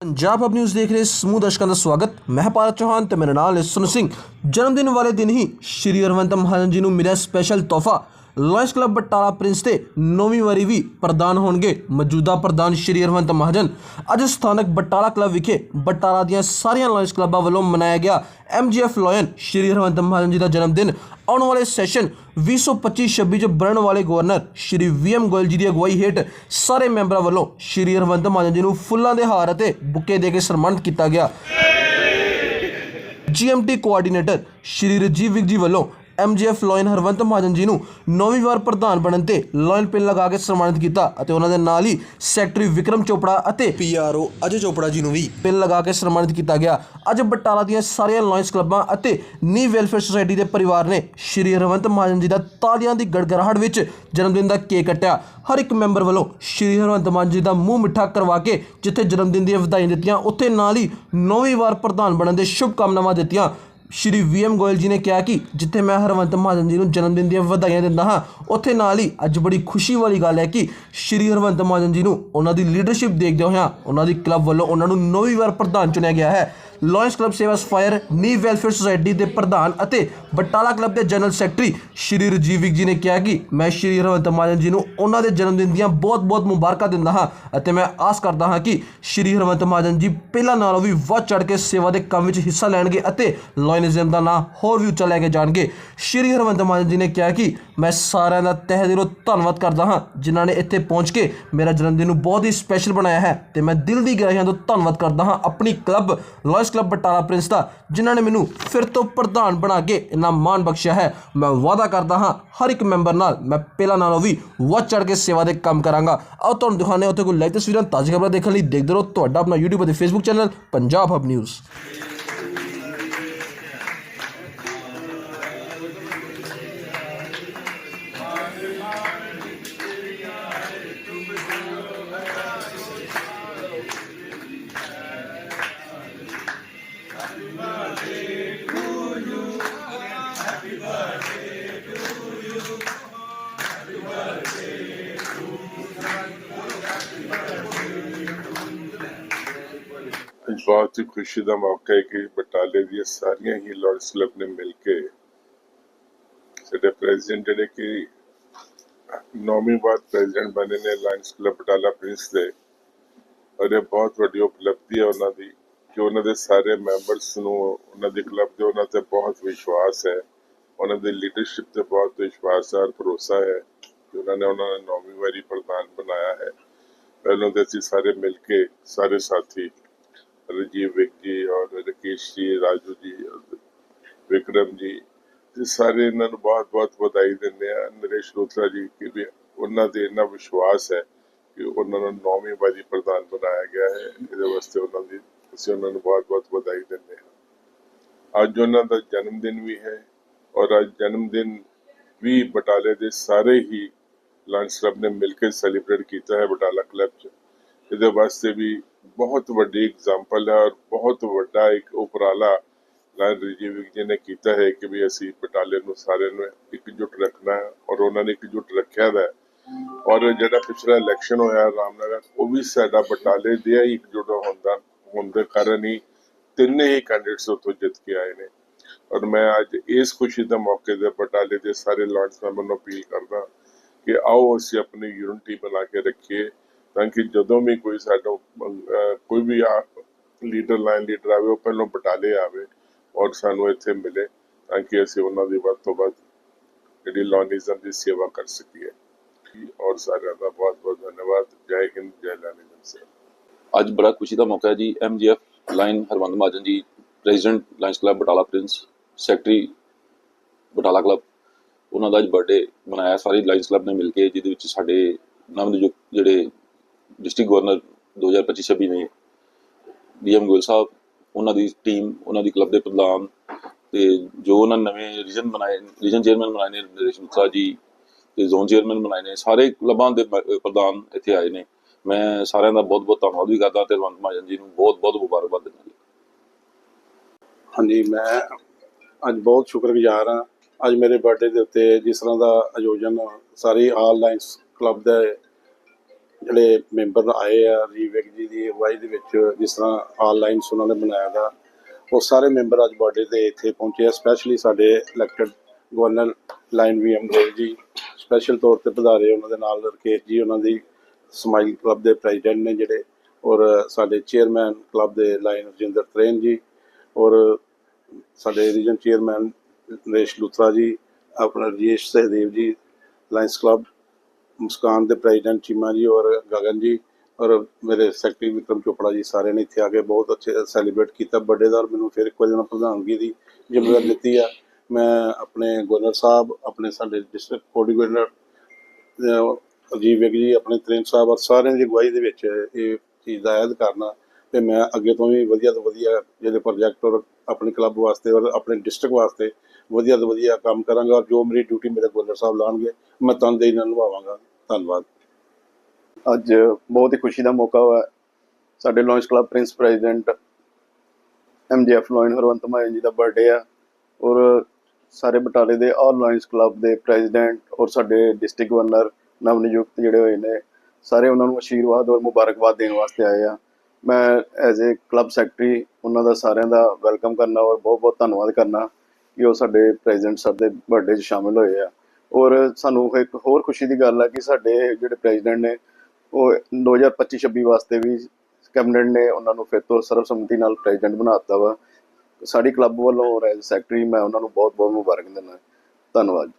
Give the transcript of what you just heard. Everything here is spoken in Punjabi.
ਪੰਜਾਬ ਅਬ ਨਿਊਜ਼ ਦੇਖ ਰਹੇ ਸਮੂਹ ਦਰਸ਼ਕਾਂ ਦਾ ਸਵਾਗਤ। ਮੈਂ ਭਾਰਤ ਚੌਹਾਨ ਤੇ ਮੇਰੇ ਨਾਲ ਹੈ ਸੁਨ ਸਿੰਘ। ਜਨਮ ਦਿਨ ਵਾਲੇ ਦਿਨ ਹੀ ਸ਼੍ਰੀ ਅਰਵੰਤ ਮਹਾਜਨ ਜੀ ਨੂੰ ਮਿਲਿਆ ਸਪੈਸ਼ਲ ਤੋਹਫਾ। ਲਾਇਨਸ ਕਲੱਬ ਬਟਾਲਾ ਪ੍ਰਿੰਸ ਤੇ ਨੌਵੀਂ ਵਾਰੀ ਵੀ ਪ੍ਰਦਾਨ ਹੋਣਗੇ। ਮੌਜੂਦਾ ਪ੍ਰਧਾਨ ਸ਼੍ਰੀ ਹਰਵੰਤ ਮਹਾਜਨ ਅੱਜ ਸਥਾਨਕ ਬਟਾਲਾ ਕਲੱਬ ਵਿਖੇ ਬਟਾਲਾ ਦੀਆਂ ਸਾਰੀਆਂ ਲਾਇੰਸ ਕਲੱਬਾਂ ਵੱਲੋਂ ਮਨਾਇਆ ਗਿਆ। ਐਮਜੀਐਫ ਲਾਇਨ ਸ਼੍ਰੀ ਹਰਵੰਤ ਮਹਾਜਨ ਜੀ ਦਾ ਜਨਮ ਦਿਨ ਆਉਣ ਵਾਲੇ ਸੈਸ਼ਨ 2025-26 ਚ ਬਣਨ ਵਾਲੇ ਗਵਰਨਰ ਸ਼੍ਰੀ ਵੀਐਮ ਗੋਇਲ ਜੀ ਦੀ ਅਗਵਾਈ ਹੇਠ ਸਾਰੇ ਮੈਂਬਰਾਂ ਵੱਲੋਂ ਸ਼੍ਰੀ ਹਰਵੰਤ ਮਹਾਜਨ ਜੀ ਨੂੰ ਫੁੱਲਾਂ ਦੇ ਹਾਰ ਅਤੇ ਬੁੱਕੇ ਦੇ ਕੇ ਸਨਮਾਨਿਤ ਕੀਤਾ ਗਿਆ। ਜੀਐਮਟੀ ਕੋਆਰਡੀਨੇਟਰ ਸ਼੍ਰੀ ਰਜੀਵ ਵਿਕ ਜੀ ਵੱਲੋਂ ਐਮਜੀਐਫ ਲਾਇਨ ਹਰਵੰਤ ਮਹਾਜਨ ਜੀ ਨੂੰ ਨੌਵੀਂ ਵਾਰ ਪ੍ਰਧਾਨ ਬਣਨ ਤੇ ਲਾਇਨ ਪਿੰਨ ਲਗਾ ਕੇ ਸਨਮਾਨਿਤ ਕੀਤਾ ਅਤੇ ਉਹਨਾਂ ਦੇ ਨਾਲ ਹੀ ਸੈਕਟਰੀ ਵਿਕਰਮ ਚੋਪੜਾ ਅਤੇ ਪੀਆਰਓ ਅਜੇ ਚੋਪੜਾ ਜੀ ਨੂੰ ਵੀ ਪਿੰਨ ਲਗਾ ਕੇ ਸਨਮਾਨਿਤ ਕੀਤਾ ਗਿਆ। ਅੱਜ ਬਟਾਲਾ ਦੀਆਂ ਸਾਰੀਆਂ ਲਾਇਨਸ ਕਲੱਬਾਂ ਅਤੇ ਨੀ ਵੈਲਫੇਅਰ ਸੁਸਾਇਟੀ ਦੇ ਪਰਿਵਾਰ ਨੇ ਸ਼੍ਰੀ ਹਰਵੰਤ ਮਹਾਜਨ ਜੀ ਦਾ ਤਾਲੀਆਂ ਦੀ ਗੜਗੜਾਹਟ ਵਿੱਚ ਜਨਮ ਦਿਨ ਦਾ ਕੇਕ ਕੱਟਿਆ। ਹਰ ਇੱਕ ਮੈਂਬਰ ਵੱਲੋਂ ਸ਼੍ਰੀ ਹਰਵੰਤ ਮਾਨ ਜੀ ਦਾ ਮੂੰਹ ਮਿੱਠਾ ਕਰਵਾ ਕੇ ਜਿੱਥੇ ਜਨਮ ਦਿਨ ਦੀਆਂ ਵਧਾਈਆਂ ਦਿੱਤੀਆਂ ਉੱਥੇ ਨਾਲ ਹੀ ਨੌਵੀਂ ਵਾਰ ਪ੍ਰਧਾਨ ਬਣਨ ਦੇ ਸ਼ੁਭ ਕਾਮਨਾਵਾਂ ਦਿੱਤੀਆਂ। ਸ਼੍ਰੀ ਵੀ ਐਮ ਗੋਇਲ ਜੀ ਨੇ ਕਿਹਾ ਕਿ ਜਿੱਥੇ ਮੈਂ ਹਰਵੰਤ ਮਹਾਜਨ ਜੀ ਨੂੰ ਜਨਮ ਦਿਨ ਦੀਆਂ ਵਧਾਈਆਂ ਦਿੰਦਾ ਹਾਂ, ਉੱਥੇ ਨਾਲ ਹੀ ਅੱਜ ਬੜੀ ਖੁਸ਼ੀ ਵਾਲੀ ਗੱਲ ਹੈ ਕਿ ਸ਼੍ਰੀ ਹਰਵੰਤ ਮਹਾਜਨ ਜੀ ਨੂੰ ਉਹਨਾਂ ਦੀ ਲੀਡਰਸ਼ਿਪ ਦੇਖਦੇ ਹੋਇਆਂ ਉਹਨਾਂ ਦੀ ਕਲੱਬ ਵੱਲੋਂ ਉਹਨਾਂ ਨੂੰ ਨੌਵੀਂ ਵਾਰ ਪ੍ਰਧਾਨ ਚੁਣਿਆ ਗਿਆ ਹੈ। ਲਾਇਨਸ ਕਲੱਬ ਸੇਵਾ ਸਫਾਇਰ ਨੀ ਵੈਲਫੇਅਰ ਸੁਸਾਇਟੀ ਦੇ ਪ੍ਰਧਾਨ ਅਤੇ ਬਟਾਲਾ ਕਲੱਬ ਦੇ ਜਨਰਲ ਸੈਕਟਰੀ ਸ਼੍ਰੀ ਰਜੀਵ ਵਿਕ ਜੀ ਨੇ ਕਿਹਾ ਕਿ ਮੈਂ ਸ਼੍ਰੀ ਹਰਵੰਤ ਮਹਾਜਨ ਜੀ ਨੂੰ ਉਹਨਾਂ ਦੇ ਜਨਮ ਦਿਨ ਦੀਆਂ ਬਹੁਤ-ਬਹੁਤ ਮੁਬਾਰਕਾਂ ਦਿੰਦਾ ਹਾਂ ਅਤੇ ਮੈਂ ਆਸ ਕਰਦਾ ਹਾਂ ਕਿ ਸ਼੍ਰੀ ਹਰਵੰਤ ਮਹਾਜਨ ਜੀ ਪਹਿਲਾਂ ਨਾਲੋਂ ਵੀ ਵੱਧ ਚੜ ਕੇ ਸੇਵਾ ਦੇ ਕੰਮ ਵਿੱਚ ਹਿੱਸਾ ਲੈਣਗੇ ਅਤੇ ਲਾਇਨਿਜ਼ਮ ਦਾ ਨਾਂ ਹੋਰ ਵੀ ਉੱਚਾ ਲੈ ਕੇ ਜਾਣਗੇ। ਸ਼੍ਰੀ ਹਰਵੰਤ ਮਹਾਜਨ ਜੀ ਨੇ ਕਿਹਾ ਕਿ ਮੈਂ ਸਾਰਿਆਂ ਦਾ ਤਹਿ ਦਿਲੋਂ ਧੰਨਵਾਦ ਕਰਦਾ ਹਾਂ, ਜਿਨ੍ਹਾਂ ਨੇ ਇੱਥੇ ਪਹੁੰਚ ਕੇ ਮੇਰਾ ਜਨਮ ਦਿਨ ਨੂੰ ਬਹੁਤ ਹੀ ਸਪੈਸ਼ਲ ਬਣਾਇਆ ਹੈ ਤੇ ਮੈਂ ਦਿਲ ਦੀ ਗਹਿਰਾਈਆਂ ਤੋਂ ਧੰਨਵਾਦ ਕਰਦਾ ਹਾਂ ਆਪਣੀ club lions club Batala prince ਦਾ, ਜਿਨ੍ਹਾਂ ਨੇ ਮੈਨੂੰ ਫਿਰ ਤੋਂ ਪ੍ਰਧਾਨ ਬਣਾ ਕੇ ਇੰਨਾ ਮਾਣ ਬਖਸ਼ਿਆ ਹੈ। ਮੈਂ ਵਾਅਦਾ ਕਰਦਾ ਹਾਂ, ਹਰ ਇੱਕ ਮੈਂਬਰ ਨਾਲ ਮੈਂ ਪਹਿਲਾਂ ਨਾਲੋਂ ਵੀ ਵੱਧ ਚੜ ਕੇ ਸੇਵਾ ਦੇ ਕੰਮ ਕਰਾਂਗਾ। ਆਓ ਤੁਹਾਨੂੰ ਦਿਖਾਉਂਦੇ ਹਾਂ ਉੱਥੇ ਕੋਈ ਲਾਈਵ ਤਸਵੀਰਾਂ ਤਾਜ਼ੀ ਖਬਰਾਂ ਦੇਖਣ ਲਈ ਦੇਖਦੇ ਰਹੋ ਤੁਹਾਡਾ ਆਪਣਾ YouTube ਅਤੇ Facebook channel Punjab hub news ਬਹੁਤ ਹੀ ਖੁਸ਼ੀ ਦਾ ਮੌਕਾ ਹੈ ਕਿ ਬਟਾਲੇ ਦੀਆਂ ਸਾਰੀਆਂ ਹੀ ਲਾਰਡਸ ਕਲੱਬ ਨੇ ਮਿਲ ਕੇ ਸਾਡੇ ਪ੍ਰੈਜ਼ੀਡੈਂਟ ਜਿਹੜੇ ਕਿ ਨੌਵੀਂ ਵਾਰ ਪ੍ਰੈਜ਼ੀਡੈਂਟ ਬਣੇ ਨੇ ਲਾਇਨਸ ਕਲੱਬ ਬਟਾਲਾ ਪ੍ਰਿੰਸ ਦੇ। ਔਰ ਇਹ ਬਹੁਤ ਵੱਡੀ ਉਪਲਬਧੀ ਹੈ ਉਹਨਾਂ ਦੀ ਕਿ ਉਹਨਾਂ ਦੇ ਸਾਰੇ ਮੈਂਬਰਸ ਨੂੰ, ਉਹਨਾਂ ਦੇ ਕਲੱਬ ਦੇ ਉਹਨਾਂ ਤੇ ਬਹੁਤ ਵਿਸ਼ਵਾਸ ਹੈ। ਉਹਨਾਂ ਦੀ ਲੀਡਰਸ਼ਿਪ ਤੇ ਬਹੁਤ ਵਿਸ਼ਵਾਸ ਹੈ ਔਰ ਭਰੋਸਾ ਹੈ ਕਿ ਉਹਨਾਂ ਨੇ ਉਹਨਾਂ ਨੂੰ ਨੌਵੀਂ ਵਾਰੀ ਪ੍ਰਧਾਨ ਬਣਾਇਆ ਹੈ। ਪਹਿਲਾਂ ਤੇ ਅਸੀਂ ਸਾਰੇ ਮਿਲ ਕੇ ਸਾਰੇ ਸਾਥੀ ਰਜੀਵ ਵਿਕ ਜੀ ਔਰ ਰਕੇਸ਼ ਜੀ, ਰਾਜੂ ਜੀ, ਵਿਕਰਮ ਜੀ ਤੇ ਸਾਰੇ ਇਹਨਾਂ ਨੂੰ ਬਹੁਤ-ਬਹੁਤ ਵਧਾਈ ਦਿੰਦੇ ਆ ਨਰੇਸ਼ ਰੋਤਰਾ ਜੀ ਕਿ ਵੀ ਉਹਨਾਂ ਦੇ ਇੰਨਾ ਵਿਸ਼ਵਾਸ ਹੈ ਕਿ ਉਹਨਾਂ ਨੂੰ ਨੌਵੀਂ ਵਾਰੀ ਪ੍ਰਧਾਨ ਬਣਾਇਆ ਗਿਆ ਹੈ। ਇਹਦੇ ਵਾਸਤੇ ਉਹਨਾਂ ਦੀ ਅਸੀਂ ਉਹਨਾਂ ਨੂੰ ਬਹੁਤ-ਬਹੁਤ ਵਧਾਈ ਦਿੰਦੇ ਹਾਂ। ਅੱਜ ਉਹਨਾਂ ਦਾ ਜਨਮ ਦਿਨ ਵੀ ਹੈ ਔਰ ਅੱਜ ਜਨਮ ਦਿਨ ਵੀ ਬਟਾਲੇ ਦੇ ਸਾਰੇ ਹੀ ਲਾਇਨਸ ਕਲੱਬ ਨੇ ਮਿਲ ਕੇ ਸੈਲੀਬ੍ਰੇਟ ਕੀਤਾ ਹੈ ਬਟਾਲਾ ਕਲੱਬ 'ਚ। ਇਹਦੇ ਵਾਸਤੇ ਵੀ ਬਹੁਤ ਵੱਡੀ ਐਗਜ਼ਾਮਪਲ ਹੈ ਔਰ ਬਹੁਤ ਵੱਡਾ ਇੱਕ ਉਪਰਾਲਾ ਲਾਇਨ ਰਜੀਵ ਜੀ ਨੇ ਕੀਤਾ ਹੈ ਕਿ ਵੀ ਅਸੀਂ ਬਟਾਲੇ ਨੂੰ ਸਾਰਿਆਂ ਨੂੰ ਇਕਜੁੱਟ ਰੱਖਣਾ ਹੈ ਔਰ ਉਹਨਾਂ ਨੇ ਇਕਜੁੱਟ ਰੱਖਿਆ ਹੈ। ਔਰ ਜਿਹੜਾ ਪਿਛਲਾ ਇਲੈਕਸ਼ਨ ਹੋਇਆ ਰਾਮਨਗਰ, ਉਹ ਵੀ ਸਾਡਾ ਬਟਾਲੇ ਦੇ ਹੀ ਇਕਜੁੱਟ ਹੁੰਦਾ ਹੋਣ ਦੇ ਕਾਰਨ ਹੀ ਤਿੰਨੇ ਹੀ ਕੈਂਡੀਡੇਟਸ ਉੱਥੋਂ ਜਿੱਤ ਕੇ ਆਏ ਨੇ। ਔਰ ਮੈਂ ਅੱਜ ਇਸ ਖੁਸ਼ੀ ਦਾ ਮੌਕੇ ਤੇ ਬਟਾਲੇ ਦੇ ਸਾਰੇ ਲਾਰਡਸ ਮੈਂਬਰ ਨੂੰ ਅਪੀਲ ਕਰਦਾ ਕਿ ਆਓ ਅਸੀਂ ਆਪਣੀ ਯੂਨਿਟੀ ਬਣਾ ਕੇ ਰੱਖੀਏ। ਤਾਂ ਕਿ ਜਦੋਂ ਵੀ ਕੋਈ ਸਾਡਾ ਕੋਈ ਵੀ ਲੀਡਰ ਲਾਈਨ ਲੀਡਰ ਆਵੇ, ਉਹ ਪਹਿਲਾਂ ਬਟਾਲੇ ਆਵੇ ਔਰ ਸਾਨੂੰ ਇੱਥੇ ਮਿਲੇ ਤਾਂ ਕਿ ਅਸੀਂ ਉਹਨਾਂ ਦੀ ਵੱਧ ਤੋਂ ਵੱਧ ਜਿਹੜੀ ਲੌਨਿਜ਼ਮ ਦੀ ਸੇਵਾ ਕਰ ਸਕੀਏ। ਔਰ ਸਾਰਿਆਂ ਦਾ ਬਹੁਤ ਬਹੁਤ ਧੰਨਵਾਦ। ਜੈ ਹਿੰਦ, ਜੈ ਲਾਨਿਜ਼ਮ ਸਰ। ਅੱਜ ਬੜਾ ਖੁਸ਼ੀ ਦਾ ਮੌਕਾ ਹੈ ਜੀ। ਐਮਜੀਐਫ lion Harwant Mahajan ji president lions club Batala prince secretary Batala club ਉਹਨਾਂ ਦਾ ਅੱਜ ਬਰਥਡੇ ਮਨਾਇਆ। ਸਾਰੀ ਲਾਇਨਸ ਕਲੱਬ ਨੇ ਮਿਲ ਕੇ, ਜਿਹਦੇ ਵਿੱਚ ਸਾਡੇ ਨਵਨਿਯੁਕਤ ਜਿਹੜੇ ਡਿਸਟ੍ਰਿਕਟ ਗਵਰਨਰ 2025-26 ਨੇ ਡੀਐਮ ਗੋਇਲ ਸਾਹਿਬ, ਉਹਨਾਂ ਦੀ ਟੀਮ ਉਹਨਾਂ ਦੀ ਕਲੱਬ ਦੇ ਪ੍ਰਧਾਨ ਤੇ ਜੋ ਉਹਨਾਂ ਨਵੇਂ ਰੀਜਨ ਬਣਾਏ ਰੀਜਨ ਚੇਅਰਮੈਨ ਬਣਾਏ ਨੇ ਨਰੇਸ਼ ਮਿੱਤਰਾ ਜੀ ਤੇ ਜ਼ੋਨ ਚੇਅਰਮੈਨ ਬਣਾਏ ਨੇ, ਸਾਰੇ ਕਲੱਬਾਂ ਦੇ ਪ੍ਰਧਾਨ ਇੱਥੇ ਆਏ ਨੇ। ਮੈਂ ਸਾਰਿਆਂ ਦਾ ਬਹੁਤ ਬਹੁਤ ਧੰਨਵਾਦ ਵੀ ਕਰਦਾ ਤੇ ਰਵੰਤ ਮਹਾਜਨ ਜੀ ਨੂੰ ਬਹੁਤ ਬਹੁਤ ਮੁਬਾਰਕਬਾਦ ਦਿੰਦਾ ਜੀ। ਹਾਂਜੀ, ਮੈਂ ਅੱਜ ਬਹੁਤ ਸ਼ੁਕਰਗੁਜ਼ਾਰ ਹਾਂ। ਅੱਜ ਮੇਰੇ ਬਰਥਡੇ ਦੇ ਉੱਤੇ ਜਿਸ ਤਰ੍ਹਾਂ ਦਾ ਆਯੋਜਨ ਸਾਰੇ ਆਲ ਲਾਈਨਸ ਕਲੱਬ ਦੇ ਜਿਹੜੇ ਮੈਂਬਰ ਆਏ ਆ, ਰੀਵੇਕ ਜੀ ਦੀ ਅਗਵਾਈ ਦੇ ਵਿੱਚ ਜਿਸ ਤਰ੍ਹਾਂ ਆਨਲਾਈਨ ਉਹਨਾਂ ਨੇ ਬਣਾਇਆ ਦਾ, ਉਹ ਸਾਰੇ ਮੈਂਬਰ ਅੱਜ ਬਰਥਡੇ ਤੇ ਇੱਥੇ ਪਹੁੰਚੇ ਆ ਸਪੈਸ਼ਲੀ ਸਾਡੇ ਇਲੈਕਟਡ ਗਵਰਨਰ ਲਾਈਨ ਵੀ ਅਮਰੋਲ ਜੀ ਸਪੈਸ਼ਲ ਤੌਰ ਤੇ ਪਧਾਰੇ ਉਹਨਾਂ ਦੇ ਨਾਲ, ਰਕੇਸ਼ ਜੀ ਉਹਨਾਂ ਦੀ ਸਮਾਈਲ ਕਲੱਬ ਦੇ ਪ੍ਰੈਜ਼ੀਡੈਂਟ ਨੇ ਜਿਹੜੇ, ਔਰ ਸਾਡੇ ਚੇਅਰਮੈਨ ਕਲੱਬ ਦੇ ਲਾਈਨ ਰਜਿੰਦਰ ਤਰੇਨ ਜੀ, ਔਰ ਸਾਡੇ ਰੀਜਨ ਚੇਅਰਮੈਨ ਨਰੇਸ਼ ਲੂਥਰਾ ਜੀ, ਆਪਣਾ ਰਜੇਸ਼ ਸਹਿਦੇਵ ਜੀ ਲਾਇੰਸ ਕਲੱਬ ਮੁਸਕਾਨ ਦੇ ਪ੍ਰੈਜ਼ੀਡੈਂਟ ਚੀਮਾ ਜੀ ਔਰ ਗਗਨ ਜੀ ਔਰ ਮੇਰੇ ਸੈਕਟਰੀ ਵਿਕਰਮ ਚੋਪੜਾ ਜੀ ਸਾਰਿਆਂ ਨੇ ਇੱਥੇ ਆ ਕੇ ਬਹੁਤ ਅੱਛੇ ਸੈਲੀਬ੍ਰੇਟ ਕੀਤਾ। ਬਰਥਡੇ ਦਾ ਮੈਨੂੰ ਫਿਰ ਇੱਕ ਵਾਰੀ ਉਹਨਾਂ ਪ੍ਰਧਾਨਗੀ ਦੀ ਜ਼ਿੰਮੇਵਾਰੀ ਦਿੱਤੀ ਆ। ਮੈਂ ਆਪਣੇ ਗਵਰਨਰ ਸਾਹਿਬ, ਆਪਣੇ ਸਾਡੇ ਡਿਸਟ੍ਰਿਕਟ ਕੋਆਰਡੀਨੇਟਰ ਅਹ ਅਜੀਬ ਵਿਗ ਜੀ, ਆਪਣੇ ਤ੍ਰਿੰਗ ਸਾਹਿਬ ਔਰ ਸਾਰਿਆਂ ਦੀ ਅਗਵਾਈ ਦੇ ਵਿੱਚ ਇਹ ਚੀਜ਼ ਦਾ ਐਲਾਨ ਕਰਨਾ ਤੇ ਮੈਂ ਅੱਗੇ ਤੋਂ ਵੀ ਵਧੀਆ ਤੋਂ ਵਧੀਆ ਜਿਹੜੇ ਪ੍ਰੋਜੈਕਟ ਔਰ ਆਪਣੇ ਕਲੱਬ ਵਾਸਤੇ ਔਰ ਆਪਣੇ ਡਿਸਟ੍ਰਿਕਟ ਵਾਸਤੇ ਵਧੀਆ ਤੋਂ ਵਧੀਆ ਕੰਮ ਕਰਾਂਗਾ ਔਰ ਜੋ ਮੇਰੀ ਡਿਊਟੀ ਮੇਰੇ ਗਵਰਨਰ ਸਾਹਿਬ ਲਾਉਣਗੇ ਮੈਂ ਤਨਦੇਹੀ ਨਾਲ ਨਿਭਾਵਾਂਗਾ। ਧੰਨਵਾਦ। ਅੱਜ ਬਹੁਤ ਹੀ ਖੁਸ਼ੀ ਦਾ ਮੌਕਾ ਹੋਇਆ। ਸਾਡੇ lions club prince president MGF lion Harwant mine ji ਦਾ ਬਰਥਡੇ ਆ ਔਰ ਸਾਰੇ ਬਟਾਲੇ ਦੇ ਆਲ ਲਾਇਨਸ ਕਲੱਬ ਦੇ ਪ੍ਰੈਜ਼ੀਡੈਂਟ ਔਰ ਸਾਡੇ ਡਿਸਟ੍ਰਿਕਟ ਗਵਰਨਰ ਨਵ ਨਿਯੁਕਤ ਜਿਹੜੇ ਹੋਏ ਨੇ, ਸਾਰੇ ਉਹਨਾਂ ਨੂੰ ਆਸ਼ੀਰਵਾਦ ਔਰ ਮੁਬਾਰਕਬਾਦ ਦੇਣ ਵਾਸਤੇ ਆਏ ਆ। ਮੈਂ ਐਜ਼ ਅ ਕਲੱਬ ਸੈਕਟਰੀ ਉਹਨਾਂ ਦਾ ਸਾਰਿਆਂ ਦਾ ਵੈਲਕਮ ਕਰਨਾ ਔਰ ਬਹੁਤ ਬਹੁਤ ਧੰਨਵਾਦ ਕਰਨਾ ਕਿ ਉਹ ਸਾਡੇ ਪ੍ਰੈਜ਼ੀਡੈਂਟ ਸਾਹਿਬ ਦੇ ਬਰਥਡੇ 'ਚ ਸ਼ਾਮਿਲ ਹੋਏ ਆ। ਔਰ ਸਾਨੂੰ ਇੱਕ ਹੋਰ ਖੁਸ਼ੀ ਦੀ ਗੱਲ ਆ ਕਿ ਸਾਡੇ ਜਿਹੜੇ ਪ੍ਰੈਜ਼ੀਡੈਂਟ ਨੇ, ਉਹ 2025-26 ਵਾਸਤੇ ਵੀ ਕੈਬਨਿਟ ਨੇ ਉਹਨਾਂ ਨੂੰ ਫਿਰ ਤੋਂ ਸਰਬਸੰਮਤੀ ਨਾਲ ਪ੍ਰੈਜ਼ੀਡੈਂਟ ਬਣਾ ਦਿੱਤਾ ਵਾ। ਸਾਡੀ ਕਲੱਬ ਵੱਲੋਂ ਔਰ ਐਜ਼ ਸੈਕਟਰੀ ਮੈਂ ਉਹਨਾਂ ਨੂੰ ਬਹੁਤ ਬਹੁਤ ਮੁਬਾਰਕ ਦਿੰਦਾ। ਧੰਨਵਾਦ।